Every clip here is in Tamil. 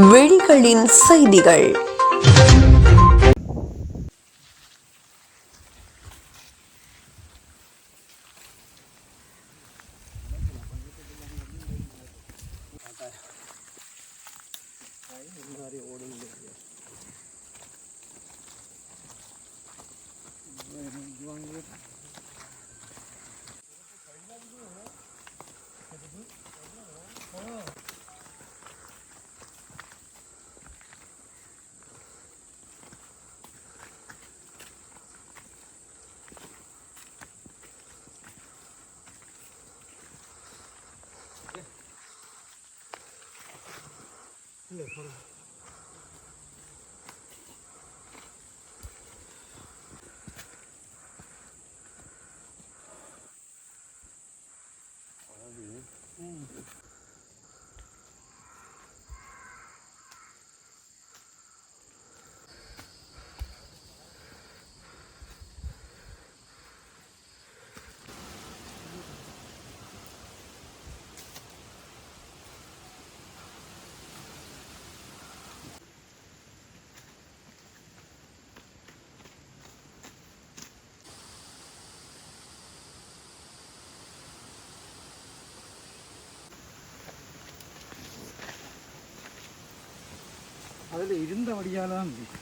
வெளிகளின் செய்திகள். y de அதில்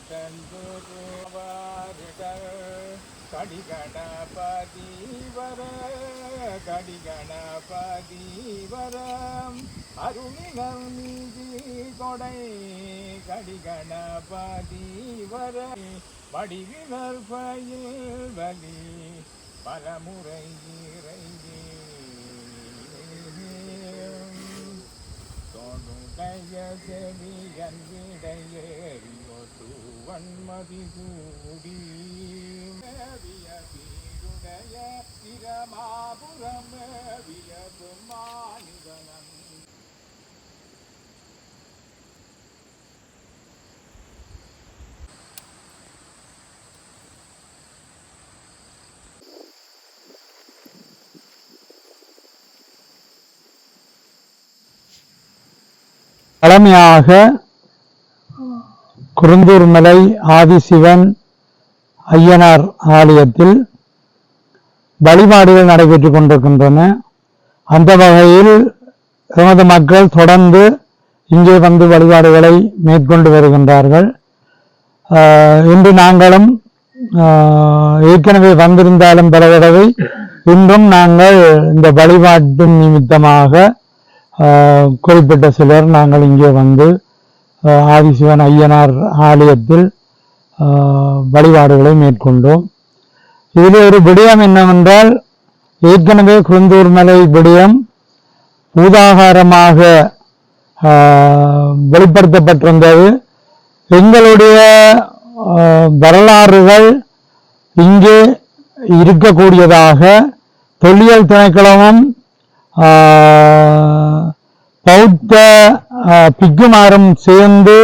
இருந்த வழியால் தான் கடிகணபதீவர கடிகணபதீவரம் அருணிலம் நீதி கொடை கடிகணபதீவர வடிவினர் பயில் வலி பலமுறை இறைவே. தொடுடைய செவியன் விடையேறி ஒட்டுவன்மதி சூடி மேவிய வீருடைய பிரமாபுரம் மேவிய தலைமையாக குருந்தூர்மலை ஆதிசிவன் ஐயனார் ஆலயத்தில் வழிபாடுகள் நடைபெற்றுக் கொண்டிருக்கின்றன. அந்த வகையில் எமது மக்கள் தொடர்ந்து இங்கே வந்து வழிபாடுகளை மேற்கொண்டு வருகின்றார்கள். ஆஹ் இன்று நாங்களும் ஆஹ் ஏற்கனவே வந்திருந்தாலும் பல தடவை இன்றும் நாங்கள் இந்த வழிபாட்டின் நிமித்தமாக குறிப்பிட்ட சிலர் நாங்கள் இங்கே வந்து ஆதிசிவன் ஐயனார் ஆலயத்தில் வழிபாடுகளை மேற்கொண்டோம். இதில் ஒரு விடயம் என்னவென்றால் ஏற்கனவே குருந்தூர் மலை விடயம் பூதாகாரமாக வெளிப்படுத்தப்பட்டிருந்தது. எங்களுடைய வரலாறுகள் இங்கே இருக்கக்கூடியதாக தொல்லியல் திணைக்களமும் பௌத்த பிக்குமாரும் சேர்ந்து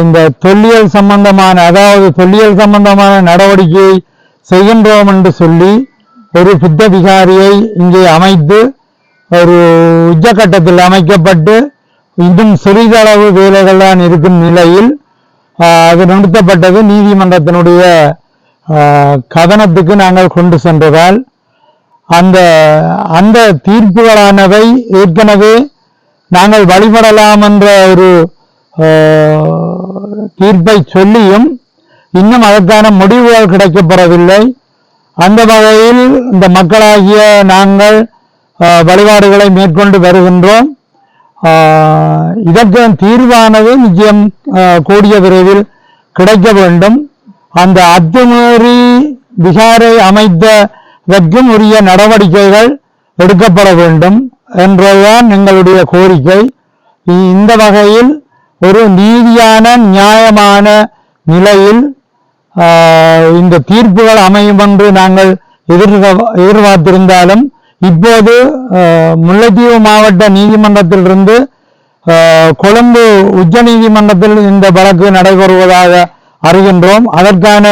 இந்த தொல்லியல் சம்பந்தமான அதாவது தொல்லியல் சம்பந்தமான நடவடிக்கையை செய்கின்றோம் என்று சொல்லி ஒரு புத்த விகாரியை இங்கே அமைத்து ஒரு உச்சக்கட்டத்தில் அமைக்கப்பட்டு இன்னும் சிறிதளவு வேலைகள் தான் இருக்கும் நிலையில் அது நிறுத்தப்பட்டது. நீதிமன்றத்தினுடைய கவனத்துக்கு நாங்கள் கொண்டு சென்றதால் அந்த அந்த தீர்ப்புகளானவை ஏற்கனவே நாங்கள் வழிபடலாம் என்ற ஒரு தீர்ப்பை சொல்லியும் இன்னும் அதற்கான முடிவுகள் கிடைக்கப்பெறவில்லை. அந்த வகையில் இந்த மக்களாகிய நாங்கள் வழிபாடுகளை மேற்கொண்டு வருகின்றோம். இதற்கு தீர்வானது நிச்சயம் கூடிய விரைவில் கிடைக்க வேண்டும். அந்த அத்துமீறி விகாரை அமைத்ததற்கும் உரிய நடவடிக்கைகள் எடுக்கப்பட வேண்டும் என்றுதான் எங்களுடைய கோரிக்கை. இந்த வகையில் ஒரு நீதியான நியாயமான நிலையில் இந்த தீர்ப்புகள் அமையும் என்று நாங்கள் எதிர் எதிர்பார்த்திருந்தாலும் இப்போது முல்லைத்தீவு மாவட்ட நீதிமன்றத்திலிருந்து கொழும்பு உச்ச நீதிமன்றத்தில் இந்த வழக்கு நடைபெறுவதாக அறிகின்றோம். அதற்கான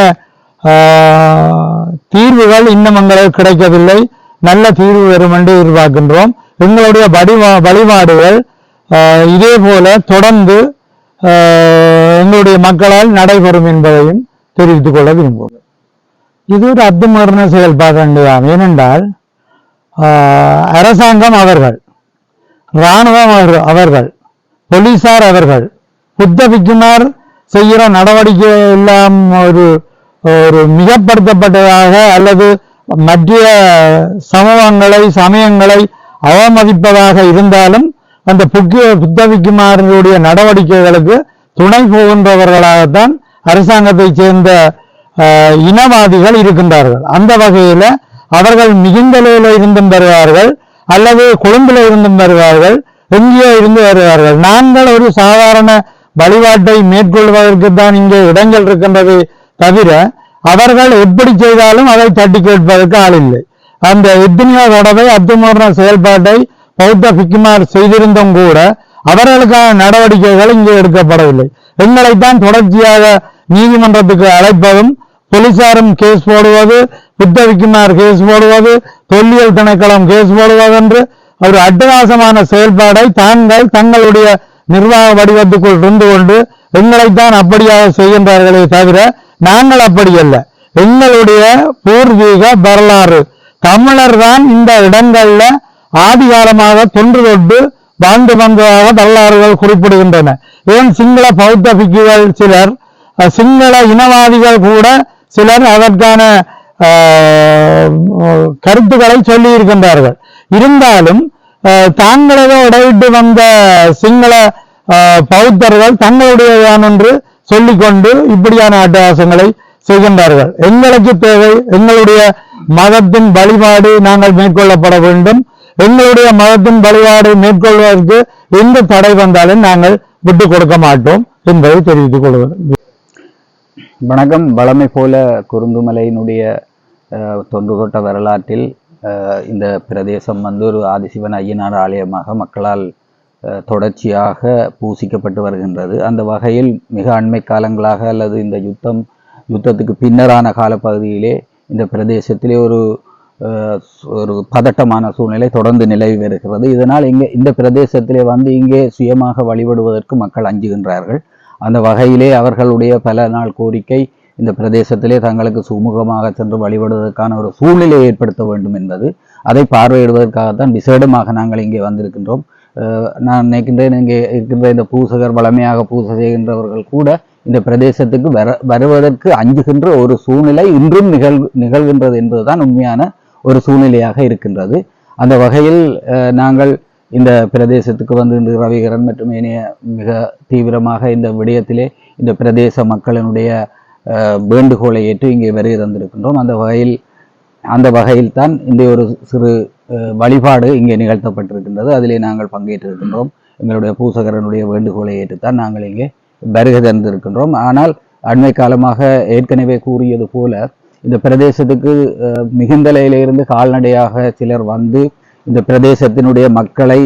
தீர்வுகள் இன்னும் எங்களுக்கு கிடைக்கவில்லை. நல்ல தீர்வு வரும் என்று எதிர்பார்க்கின்றோம். எங்களுடைய வழிபா வழிபாடுகள் இதே போல தொடர்ந்து எங்களுடைய மக்களால் நடைபெறும் என்பதையும் தெரிவித்துக் கொள்ள விரும்புவோம் இது ஒரு அத்துமீறின செயல்பாடுதான் ஏனென்றால் அரசாங்கம் அவர்கள் இராணுவம் அவர்கள் போலீசார் அவர்கள் புத்த பிக்குமார் செய்கிற நடவடிக்கை எல்லாம் ஒரு ஒரு மிகப்படுத்தப்பட்டதாக அல்லது மத்திய சமூகங்களை சமயங்களை அவமதிப்பதாக இருந்தாலும் அந்த புக்கிய புத்த பிக்குமாரனுடைய நடவடிக்கைகளுக்கு துணை போகின்றவர்களாகத்தான் அரசாங்கத்தைச் சேர்ந்த இனவாதிகள் இருக்கின்றார்கள். அந்த வகையில அவர்கள் மிகுந்தலையில இருந்தும் வருவார்கள் அல்லது கொழும்புல இருந்தும் வருவார்கள் எங்கேயோ இருந்து வருவார்கள். நாங்கள் ஒரு சாதாரண வழிபாட்டை மேற்கொள்வதற்கு தான் இங்கே இடங்கள் இருக்கின்றது தவிர அவர்கள் எப்படி செய்தாலும் அதை தட்டி கேட்பதற்கு ஆள் இல்லை அந்த எத்தனையோ தடவை அத்துமூரண செயல்பாட்டை பௌத்த பிக்குமார் செய்திருந்தும் கூட அவர்களுக்கான நடவடிக்கைகள் இங்கே எடுக்கப்படவில்லை. எங்களைத்தான் தொடர்ச்சியாக நீதிமன்றத்துக்கு அழைப்பதும் போலீசாரும் கேஸ் போடுவது புத்த விக்குமார் கேஸ் போடுவது தொல்லியல் திணைக்களம் கேஸ் போடுவது என்று ஒரு அட்டகாசமான செயல்பாடை தாங்கள் தங்களுடைய நிர்வாக வடிவத்துக்குள் இருந்து கொண்டு எங்களைத்தான் அப்படியாக செய்கின்றார்களே தவிர நாங்கள் அப்படி அல்ல. எங்களுடைய பூர்வீக வரலாறு. தமிழர் தான் இந்த இடங்கள்ல ஆதிகாலமாக தொன்று தொட்டு வாழ்ந்து வந்ததாக வரலாறுகள் குறிப்பிடுகின்றன. ஏன் சிங்கள பௌத்த பிக்குகள் சிலர் சிங்கள இனவாதிகள் கூட சிலர் அதற்கான கருத்துக்களை சொல்லி இருக்கின்றார்கள் இருந்தாலும் தாங்களே இடையிட்டு வந்த சிங்கள பௌத்தர்கள் தங்களுடையதான் என்று சொல்லிக்கொண்டு இப்படியான அட்டகாசங்களை செய்கின்றார்கள். எங்களுக்கு தேவை எங்களுடைய மதத்தின் வழிபாடு நாங்கள் மேற்கொள்ளப்பட வேண்டும். எங்களுடைய மதத்தின் வழிபாடு மேற்கொள்வதற்கு எந்த தடை வந்தாலும் நாங்கள் விட்டுக் கொடுக்க மாட்டோம் என்பதை தெரிவித்துக் கொள்கிறேன். வணக்கம். வளமை போல குறுந்துமலையினுடைய அஹ், தொன்று தொட்ட வரலாற்றில் இந்த பிரதேசம் வந்து ஒரு ஆதிசிவன் ஐயனார் ஆலயமாக மக்களால் தொடர்ச்சியாக பூசிக்கப்பட்டு வருகின்றது. அந்த வகையில் மிக அண்மை காலங்களாக அல்லது இந்த யுத்தம் யுத்தத்துக்கு பின்னரான காலப்பகுதியிலே இந்த பிரதேசத்திலே ஒரு ஒரு பதட்டமான சூழ்நிலை தொடர்ந்து நிலவி வருகிறது. இதனால் இங்கே இந்த பிரதேசத்திலே வந்து இங்கே சுயமாக வழிபடுவதற்கு மக்கள் அஞ்சுகின்றார்கள். அந்த வகையிலே அவர்களுடைய பல நாள் கோரிக்கை இந்த பிரதேசத்திலே தங்களுக்கு சுமூகமாக சென்று வழிபடுவதற்கான ஒரு சூழ்நிலையை ஏற்படுத்த வேண்டும் என்பது. அதை பார்வையிடுவதற்காகத்தான் விசேடமாக நாங்கள் இங்கே வந்திருக்கின்றோம். நான் நினைக்கின்றேன் இங்கே இருக்கின்ற இந்த பூசகர் வளமையாக பூசை செய்கின்றவர்கள் கூட இந்த பிரதேசத்துக்கு வர வருவதற்கு அஞ்சுகின்ற ஒரு சூழ்நிலை இன்றும் நிகழ் நிகழ்கின்றது என்பதுதான் உண்மையான ஒரு சூழ்நிலையாக இருக்கின்றது. அந்த வகையில் நாங்கள் இந்த பிரதேசத்துக்கு வந்து இந்த ரவிகரன் மற்றும் இனிய மிக தீவிரமாக இந்த விடயத்திலே இந்த பிரதேச மக்களினுடைய வேண்டுகோளை ஏற்று இங்கே வருகை தந்திருக்கின்றோம். அந்த வகையில் அந்த வகையில் தான் இந்த ஒரு சிறு வழிபாடு இங்கே நிகழ்த்தப்பட்டிருக்கின்றது. அதிலே நாங்கள் பங்கேற்றிருக்கின்றோம். எங்களுடைய பூசகரனுடைய வேண்டுகோளை ஏற்றுத்தான் நாங்கள் இங்கே வருகை தந்திருக்கின்றோம். ஆனால் அண்மை காலமாக ஏற்கனவே கூறியது போல இந்த பிரதேசத்துக்கு மிகுந்தலையிலிருந்து கால்நடையாக சிலர் வந்து இந்த பிரதேசத்தினுடைய மக்களை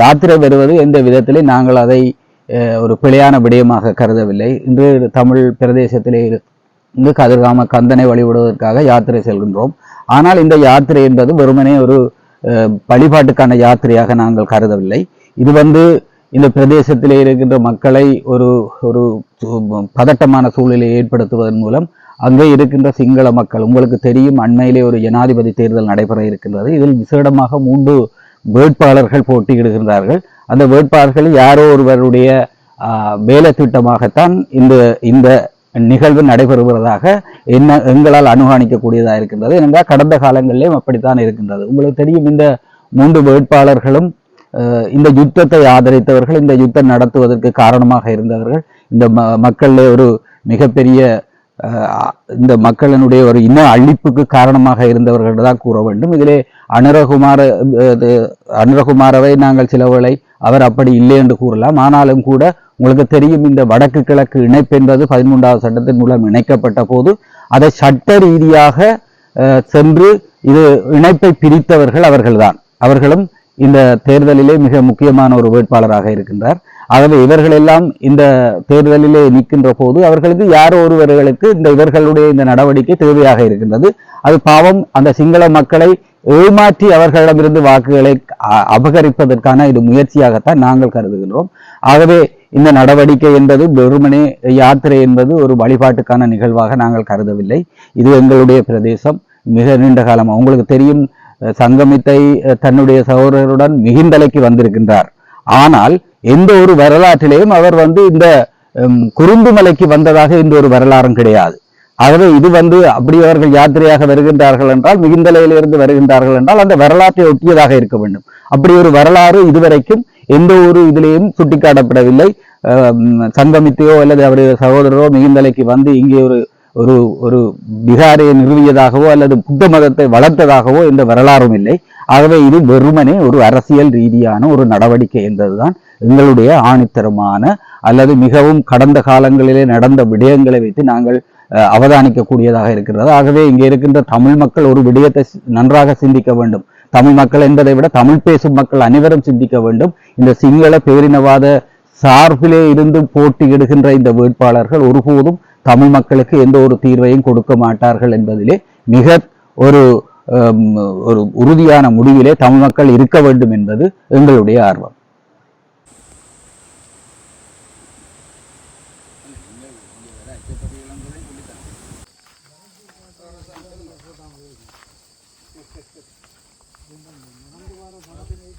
யாத்திரை வருவது எந்த விதத்திலே நாங்கள் அதை ஒரு பிழையான விடயமாக கருதவில்லை. இன்று தமிழ் பிரதேசத்திலே இங்கு கதிர்காம கந்தனை வழிபடுவதற்காக யாத்திரை செல்கின்றோம். ஆனால் இந்த யாத்திரை என்பது வெறுமனே ஒரு வழிபாட்டுக்கான யாத்திரையாக நாங்கள் கருதவில்லை. இது வந்து இந்த பிரதேசத்திலே இருக்கின்ற மக்களை ஒரு ஒரு பதட்டமான சூழ்நிலையை ஏற்படுத்துவதன் மூலம் அங்கே இருக்கின்ற சிங்கள மக்கள் உங்களுக்கு தெரியும் அண்மையிலே ஒரு ஜனாதிபதி தேர்தல் நடைபெற இருக்கின்றது. இதில் விசேடமாக மூன்று வேட்பாளர்கள் போட்டியிடுகின்றார்கள். அந்த வேட்பாளர்கள் யாரோ ஒருவருடைய வேலை திட்டமாகத்தான் இந்த இந்த நிகழ்வு நடைபெறுகிறதாக என்ன எங்களால் அனுகாணிக்கக்கூடியதாக இருக்கின்றது. ஏனென்றால் கடந்த காலங்களிலேயும் அப்படித்தான் இருக்கின்றது. உங்களுக்கு தெரியும் இந்த மூன்று வேட்பாளர்களும் இந்த யுத்தத்தை ஆதரித்தவர்கள் இந்த யுத்தம் நடத்துவதற்கு காரணமாக இருந்தவர்கள். இந்த ம மக்களிலே ஒரு மிகப்பெரிய இந்த மக்களினுடைய ஒரு இன அழிப்புக்கு காரணமாக இருந்தவர்கள் தான் கூற வேண்டும். இதிலே அனுரகுமார அனுரகுமாரவை நாங்கள் சிலவளை அவர் அப்படி இல்லை என்று கூறலாம். ஆனாலும் கூட உங்களுக்கு தெரியும் இந்த வடக்கு கிழக்கு இணைப்பு என்பது பதிமூன்றாவது சட்டத்தின் மூலம் இணைக்கப்பட்ட போது அதை சட்ட ரீதியாக சென்று இது இணைப்பை பிரித்தவர்கள் அவர்கள்தான். அவர்களும் இந்த தேர்தலிலே மிக முக்கியமான ஒரு வேட்பாளராக இருக்கின்றார். ஆகவே இவர்கள் எல்லாம் இந்த தேர்தலிலே நிற்கின்ற போது அவர்களுக்கு யாரோ ஒருவர்களுக்கு இந்த இவர்களுடைய இந்த நடவடிக்கை தேவையாக இருக்கின்றது. அது பாவம் அந்த சிங்கள மக்களை ஏமாற்றி அவர்களிடமிருந்து வாக்குகளை அ- அபகரிப்பதற்கான இது முயற்சியாகத்தான் நாங்கள் கருதுகின்றோம். ஆகவே இந்த நடவடிக்கை என்பது வெறுமனே யாத்திரை என்பது ஒரு வழிபாட்டுக்கான நிகழ்வாக நாங்கள் கருதவில்லை. இது எங்களுடைய பிரதேசம். மிக நீண்ட காலமாக உங்களுக்கு தெரியும் சங்கமித்தை தன்னுடைய சகோதரருடன் மிகுந்தலைக்கு வந்திருக்கின்றார். ஆனால் எந்த ஒரு வரலாற்றிலேயும் அவர் வந்து இந்த குறும்புமலைக்கு வந்ததாக இந்த ஒரு வரலாறும் கிடையாது. ஆகவே இது வந்து அப்படி அவர்கள் யாத்திரையாக வருகின்றார்கள் என்றால் மிகுந்தலையிலிருந்து வருகின்றார்கள் என்றால் அந்த வரலாற்றை ஒட்டியதாக இருக்க வேண்டும். அப்படி ஒரு வரலாறு இதுவரைக்கும் எந்த ஒரு இதுலேயும் சுட்டிக்காட்டப்படவில்லை. சங்கமித்தையோ அல்லது அவருடைய சகோதரரோ மிகுந்தலைக்கு வந்து இங்கே ஒரு ஒரு ஒரு பிகாரியை நிறுவியதாகவோ அல்லது புத்த மதத்தை வளர்த்ததாகவோ எந்த வரலாறும் இல்லை. ஆகவே இது வெறுமனே ஒரு அரசியல் ரீதியான ஒரு நடவடிக்கை என்பதுதான் எங்களுடைய ஆணித்தரமான அல்லது மிகவும் கடந்த காலங்களிலே நடந்த விடயங்களை வைத்து நாங்கள் அவதானிக்கக்கூடியதாக இருக்கிறது. ஆகவே இங்கே இருக்கின்ற தமிழ் மக்கள் ஒரு விடயத்தை சி- நன்றாக சிந்திக்க வேண்டும். தமிழ் மக்கள் என்பதை விட தமிழ் பேசும் மக்கள் அனைவரும் சிந்திக்க வேண்டும். இந்த சிங்கள பேரினவாத சார்பிலே இருந்து போட்டியிடுகின்ற இந்த வேட்பாளர்கள் ஒருபோதும் தமிழ் மக்களுக்கு எந்த ஒரு தீர்வையும் கொடுக்க மாட்டார்கள் என்பதிலே மிக ஒரு ஒரு உறுதியான முடிவிலே தமிழ் மக்கள் இருக்க வேண்டும் என்பது எங்களுடைய ஆர்வம்.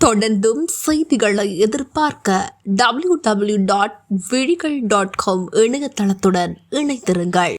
தொடர்ந்தும் செய்திகளை எதிர்பார்க்க W W dot Vizhigal dot com இணையதளத்துடன் இணைத்திருங்கள்